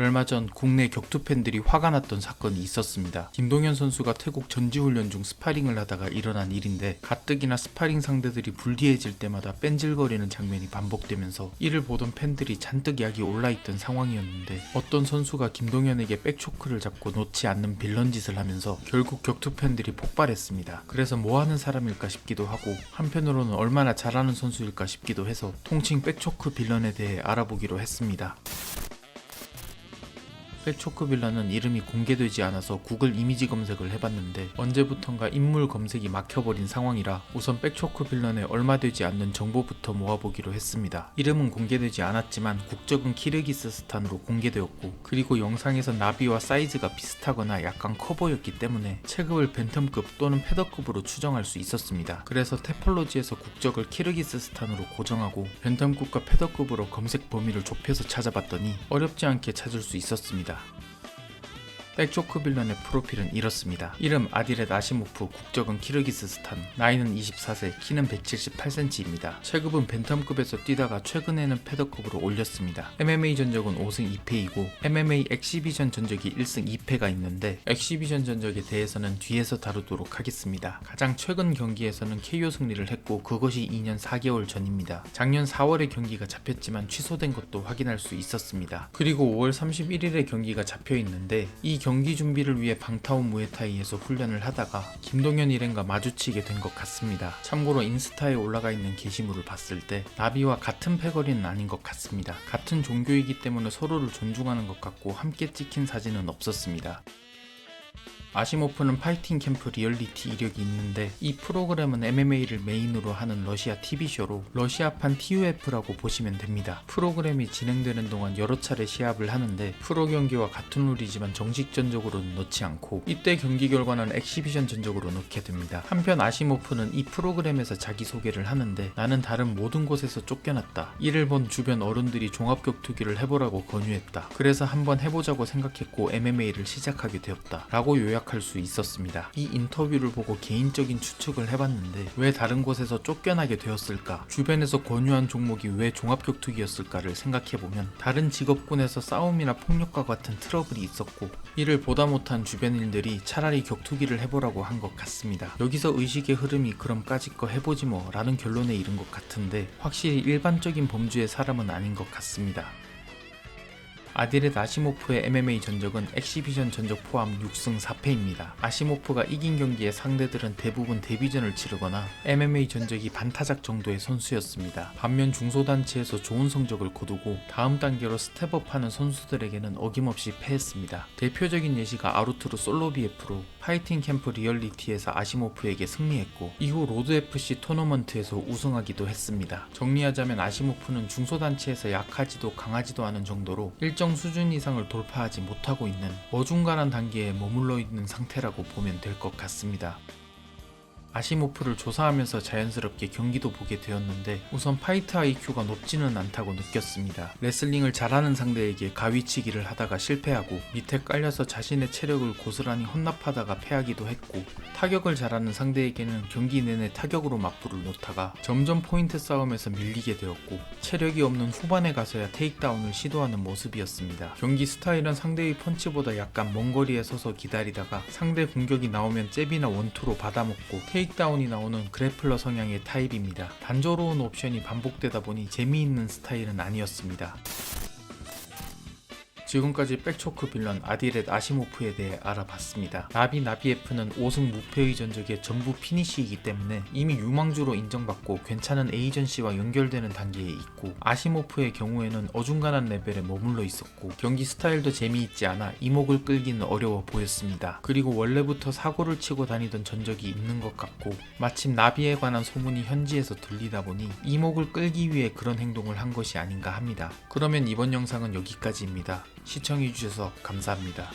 얼마 전 국내 격투 팬들이 화가 났던 사건이 있었습니다. 김동현 선수가 태국 전지훈련 중 스파링을 하다가 일어난 일인데 가뜩이나 스파링 상대들이 불리해질 때마다 뺀질거리는 장면이 반복되면서 이를 보던 팬들이 잔뜩 약이 올라있던 상황이었는데 어떤 선수가 김동현에게 백초크를 잡고 놓지 않는 빌런 짓을 하면서 결국 격투 팬들이 폭발했습니다. 그래서 뭐 하는 사람일까 싶기도 하고 한편으로는 얼마나 잘하는 선수일까 싶기도 해서 통칭 백초크 빌런에 대해 알아보기로 했습니다. 백초크 빌런은 이름이 공개되지 않아서 구글 이미지 검색을 해봤는데 언제부턴가 인물 검색이 막혀버린 상황이라 우선 백초크 빌런에 얼마 되지 않는 정보부터 모아보기로 했습니다. 이름은 공개되지 않았지만 국적은 키르기스스탄으로 공개되었고 그리고 영상에서 나비와 사이즈가 비슷하거나 약간 커 보였기 때문에 체급을 벤텀급 또는 패더급으로 추정할 수 있었습니다. 그래서 테폴로지에서 국적을 키르기스스탄으로 고정하고 벤텀급과 패더급으로 검색 범위를 좁혀서 찾아봤더니 어렵지 않게 찾을 수 있었습니다. 있습니다. 백초크 빌런의 프로필은 이렇습니다. 이름 아디렛 아시모프, 국적은 키르기스스탄, 나이는 24세, 키는 178cm입니다. 체급은 벤텀급에서 뛰다가 최근에는 패더급으로 올렸습니다. MMA 전적은 5승 2패이고 MMA 엑시비전 전적이 1승 2패가 있는데 엑시비전 전적에 대해서는 뒤에서 다루도록 하겠습니다. 가장 최근 경기에서는 KO 승리를 했고 그것이 2년 4개월 전입니다. 작년 4월에 경기가 잡혔지만 취소된 것도 확인할 수 있었습니다. 그리고 5월 31일에 경기가 잡혀 있는데 이 경기 준비를 위해 방타운 무에타이에서 훈련을 하다가 김동현 일행과 마주치게 된 것 같습니다. 참고로 인스타에 올라가 있는 게시물을 봤을 때 나비와 같은 패거리는 아닌 것 같습니다. 같은 종교이기 때문에 서로를 존중하는 것 같고 함께 찍힌 사진은 없었습니다. 아시모프는 파이팅 캠프 리얼리티 이력이 있는데 이 프로그램은 MMA를 메인으로 하는 러시아 TV쇼로 러시아판 TUF라고 보시면 됩니다. 프로그램이 진행되는 동안 여러 차례 시합을 하는데 프로 경기와 같은 룰이지만 정식 전적으로는 넣지 않고 이때 경기 결과는 엑시비션 전적으로 넣게 됩니다. 한편 아시모프는 이 프로그램에서 자기소개를 하는데 나는 다른 모든 곳에서 쫓겨났다. 이를 본 주변 어른들이 종합격투기를 해보라고 권유했다. 그래서 한번 해보자고 생각했고 MMA를 시작하게 되었다. 라고 요약 할 수 있었습니다. 이 인터뷰를 보고 개인적인 추측을 해봤는데 왜 다른 곳에서 쫓겨나게 되었을까? 주변에서 권유한 종목이 왜 종합격투기였을까를 생각해보면 다른 직업군에서 싸움이나 폭력과 같은 트러블이 있었고 이를 보다 못한 주변인들이 차라리 격투기를 해보라고 한 것 같습니다. 여기서 의식의 흐름이 그럼 까짓 거 해보지 뭐 라는 결론에 이른 것 같은데 확실히 일반적인 범주의 사람은 아닌 것 같습니다. 아디렛 아시모프의 MMA 전적은 엑시비전 전적 포함 6승 4패입니다. 아시모프가 이긴 경기의 상대들은 대부분 데뷔전을 치르거나 MMA 전적이 반타작 정도의 선수였습니다. 반면 중소단체에서 좋은 성적을 거두고 다음 단계로 스텝업하는 선수들에게는 어김없이 패했습니다. 대표적인 예시가 아루투르 솔로비에프로 파이팅 캠프 리얼리티에서 아시모프에게 승리했고 이후 로드 FC 토너먼트에서 우승하기도 했습니다. 정리하자면 아시모프는 중소단체에서 약하지도 강하지도 않은 정도로 일정 수준 이상을 돌파하지 못하고 있는 어중간한 단계에 머물러 있는 상태라고 보면 될 것 같습니다. 아시모프를 조사하면서 자연스럽게 경기도 보게 되었는데 우선 파이트 IQ가 높지는 않다고 느꼈습니다. 레슬링을 잘하는 상대에게 가위치기를 하다가 실패하고 밑에 깔려서 자신의 체력을 고스란히 헌납하다가 패하기도 했고 타격을 잘하는 상대에게는 경기 내내 타격으로 맞불을 놓다가 점점 포인트 싸움에서 밀리게 되었고 체력이 없는 후반에 가서야 테이크다운을 시도하는 모습이었습니다. 경기 스타일은 상대의 펀치보다 약간 먼 거리에 서서 기다리다가 상대 공격이 나오면 잽이나 원투로 받아먹고 테이크다운이 나오는 그래플러 성향의 타입입니다. 단조로운 옵션이 반복되다 보니 재미있는 스타일은 아니었습니다. 지금까지 백초크 빌런 아디렛 아시모프에 대해 알아봤습니다. 나비 나비에프는 5승 무패의 전적의 전부 피니시이기 때문에 이미 유망주로 인정받고 괜찮은 에이전시와 연결되는 단계에 있고 아시모프의 경우에는 어중간한 레벨에 머물러 있었고 경기 스타일도 재미있지 않아 이목을 끌기는 어려워 보였습니다. 그리고 원래부터 사고를 치고 다니던 전적이 있는 것 같고 마침 나비에 관한 소문이 현지에서 들리다 보니 이목을 끌기 위해 그런 행동을 한 것이 아닌가 합니다. 그러면 이번 영상은 여기까지입니다. 시청해주셔서 감사합니다.